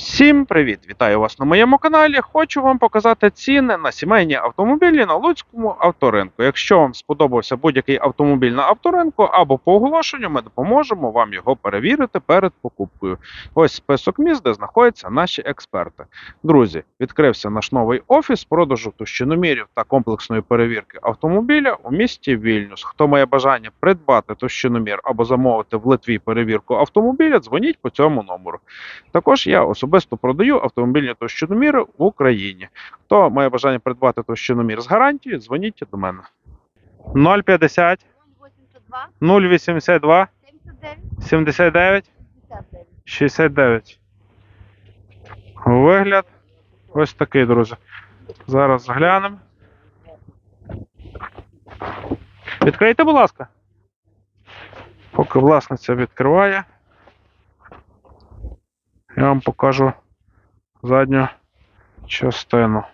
Всім привіт! Вітаю вас на моєму каналі. Хочу вам показати ціни на сімейні автомобілі на Луцькому авторинку. Якщо вам сподобався будь-який автомобіль на авторинку або по оголошенню, ми допоможемо вам його перевірити перед покупкою. Ось список міст, де знаходяться наші експерти. Друзі, відкрився наш новий офіс продажу товщиномірів та комплексної перевірки автомобіля у місті Вільнюс. Хто має бажання придбати товщиномір або замовити в Литві перевірку автомобіля, дзвоніть по цьому номеру. Також я особисто продаю автомобільні товщиноміри в Україні. Хто має бажання придбати товщиномір з гарантією, дзвоніть до мене. 050 082 082 79 79 69. 69. Вигляд ось такий, друзі. Зараз глянемо. Відкрийте, будь ласка. Поки власниця відкриває. Я вам покажу задню частину.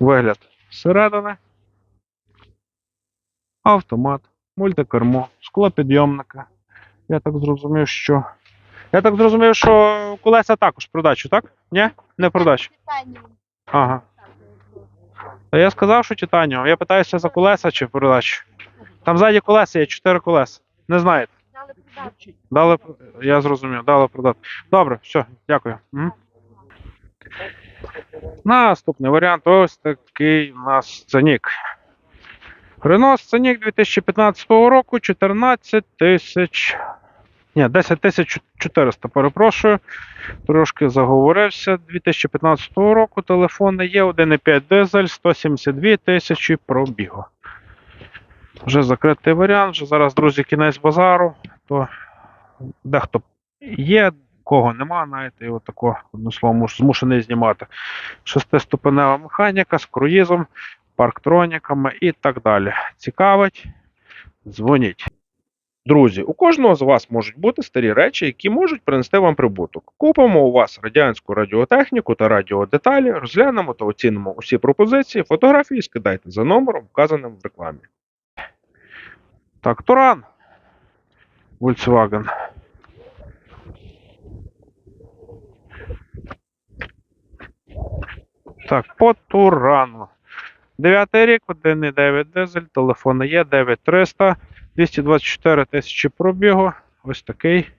Вигляд зсередини. Автомат, мультикермо, склопідйомника. Я так зрозумів, що. Я так зрозумів, що колеса також продачу, так? Ні? Не продачу. Ага. Та я сказав, що титаніум. Я питаюся за колеса чи продачу. Там ззаді колеса є 4 колеса. Не знаєте. Дали продати. Дали, я зрозумів, дали продати. Добре, все, дякую. М. Наступний варіант ось такий у нас ценік. Renault Scenic 2015 року 14 тисяч. Ні, 10 тисяч 400, перепрошую. Трошки заговорився. 2015 року телефони є 1,5 дизель, 172 тисячі пробігу. Вже закритий варіант, вже зараз, друзі, кінець базару, то дехто є, кого нема, знаєте, і отако, одним словом, змушений знімати. Шестиступенева механіка з круїзом, парктроніками і так далі. Цікавить? Дзвоніть. Друзі, у кожного з вас можуть бути старі речі, які можуть принести вам прибуток. Купимо у вас радянську радіотехніку та радіодеталі, розглянемо та оцінимо усі пропозиції, фотографії скидайте за номером, вказаним в рекламі. Так, Туран. Volkswagen. Так, по Турану. Дев'ятий рік, 1,9 дизель, телефони є 9300, 224 тисячі пробігу. Ось такий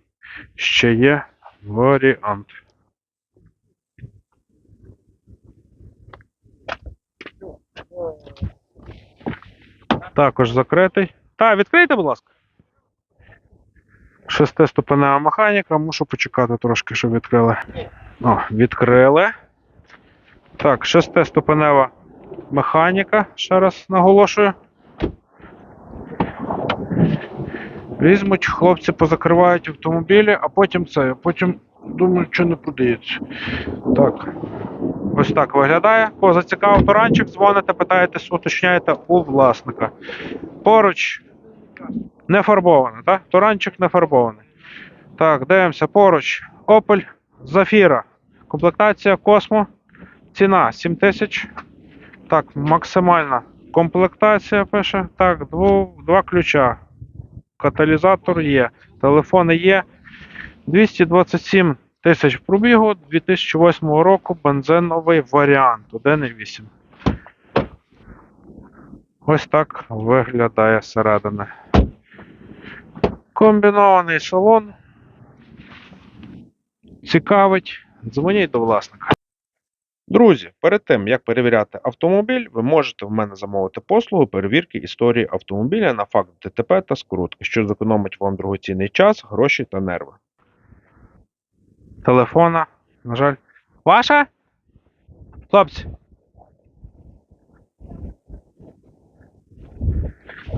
ще є варіант. Також закритий. Та, відкрийте, будь ласка. Шестиступенева механіка, мушу почекати трошки, щоб відкрили. О, відкрили. Так, шестиступенева механіка, ще раз наголошую. Візьмуть, хлопці позакривають автомобілі, а потім це, а потім думаю, що не продається. Так. Ось так виглядає. Кого зацікавив таранчик, дзвоните, питаєтесь, уточняєте у власника. Поруч не фарбований, так? Туранчик не фарбований. Так, дивимося поруч. Opel Zafira. Комплектація Cosmo. Ціна 7 тисяч. Так, максимальна комплектація пише. Так, дво, два ключа. Каталізатор є. Телефони є. 227 тисяч пробігу 2008 року бензиновий варіант 1,8. Ось так виглядає зсередини. Комбінований салон. Цікавить. Дзвоніть до власника. Друзі, перед тим як перевіряти автомобіль, ви можете в мене замовити послугу перевірки історії автомобіля на факт ДТП та скрутки, що зекономить вам дорогоцінний час, гроші та нерви. Телефона, на жаль. Ваша? Хлопці.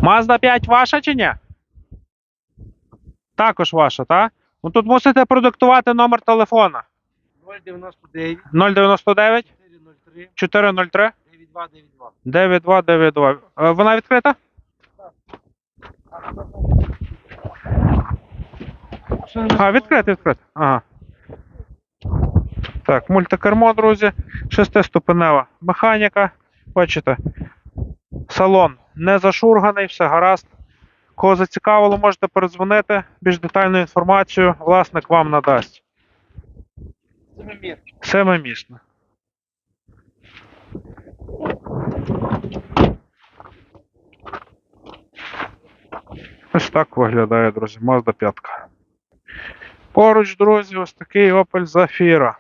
Mazda 5 ваша чи ні? Також ваша, так? Ну тут мусите продиктувати номер телефона. 099 099 403 403 9292. 9292. Е, Вона відкрита? А, відкрита, відкрита. Ага. Так, мультикермо, друзі. Шестиступенева механіка. Бачите, салон не зашурганий, все гаразд. Кого зацікавило, можете передзвонити. Більш детальну інформацію власник вам надасть. Семимір. Семимісне. Ось так виглядає, друзі, Mazda 5. Поруч, друзі, ось такий Opel Zafira.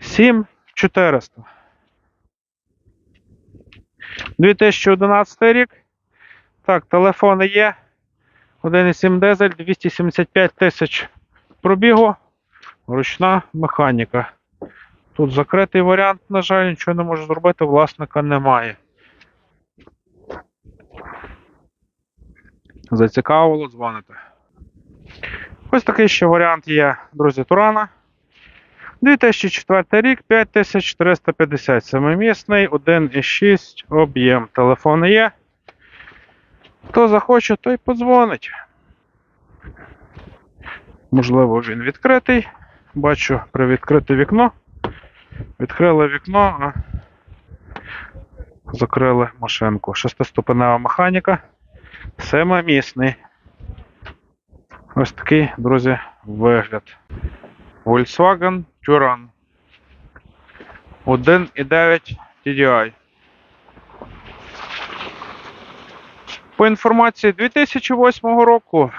7400. 2011 рік. Так, телефони є. 1,7 дизель, 275 тисяч пробігу. Ручна механіка. Тут закритий варіант, на жаль, нічого не можу зробити, власника немає. Зацікавило, дзвоните. Ось такий ще варіант є, друзі, Турана. 2004 рік, 5450 семимісний, 1,6 об'єм. Телефони є. Хто захоче, той подзвонить. Можливо, він відкритий. Бачу, привідкрите вікно. Відкрили вікно, закрили машинку. Шестиступенева механіка. Семимісний. Ось такий, друзі, вигляд. Volkswagen Touran. 1,9 TDI. По інформації 2008 року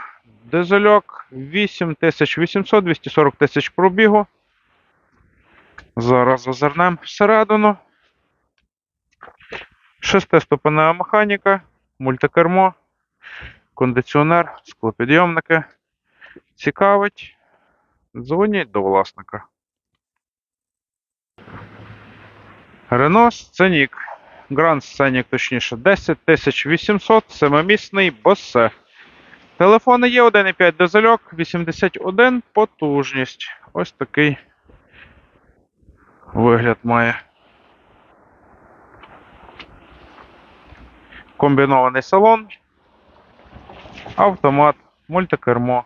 дизельок 8800, 240 тисяч пробігу. Зараз зазирнемо всередину. Шестиступенева механіка, мультикермо, кондиціонер, склопідйомники. Цікавить. Дзвоніть до власника. Renault Scenic. Grand Scenic, точніше, 10800, семимісний босе. Телефони є 1,5 дизельок, 81 потужність. Ось такий вигляд має. Комбінований салон, автомат, мультикермо,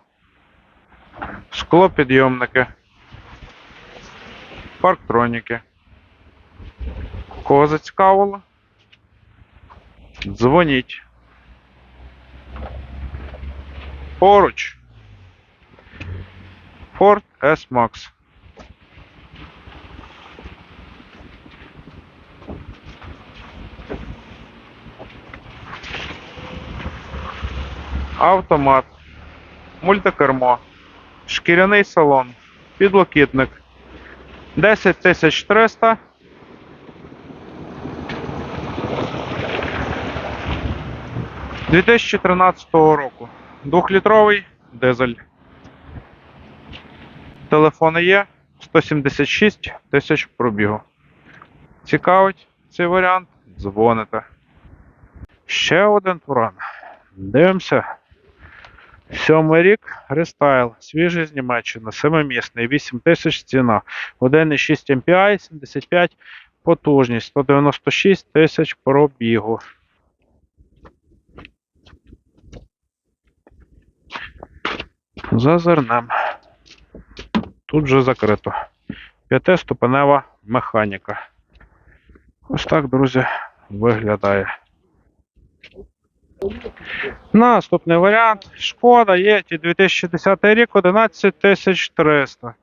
склопідйомники, парктроніки. Кого зацікавило? Дзвоніть. Поруч. Ford S-Max. Автомат. Мультикермо. Шкіряний салон. Підлокітник. 10300. – 2013 року. Двохлітровий дизель. Телефони є 176 тисяч пробігу. Цікавить цей варіант? Дзвоните. Ще один туран. Дивимося. Сьомий рік рестайл. Свіжий з Німеччини. Семимісний. 8 тисяч ціна. 1,6 MPI, 75 потужність. 196 тисяч пробігу. Зазирнем. Тут вже закрито. П'ятиступенева механіка. Ось так, друзі, виглядає. Наступний варіант. Шкода є 2010 рік 11300.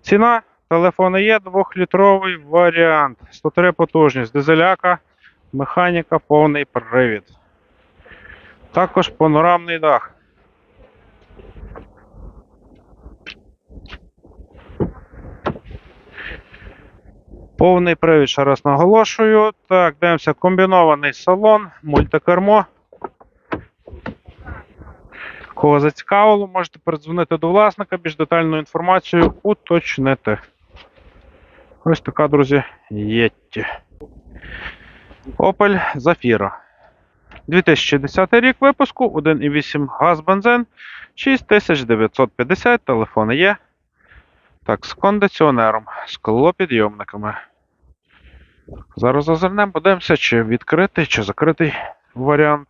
Ціна телефону є 2-літровий варіант. 103 потужність. Дизеляка, механіка, повний привід. Також панорамний дах. Повний привід, ще раз наголошую. Так, дивимося, комбінований салон, мультикермо. Кого зацікавило, можете передзвонити до власника, більш детальну інформацію уточнити. Ось така, друзі, Єтті. Opel Zafira. 2010 рік випуску, 1,8 газ бензин, 6950, телефони є. Так, з кондиціонером, з склопідйомниками. Зараз зазирнемо, подивимося, чи відкритий, чи закритий варіант.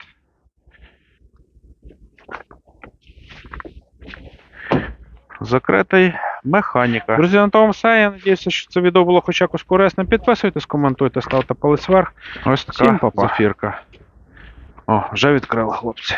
Закритий механіка. Друзі, на тому все. Я сподіваюся, що це відео було хоч якось корисним. Підписуйтесь, коментуйте, ставте палець вверх. Ось така Всім зафірка. О, вже відкрили хлопці.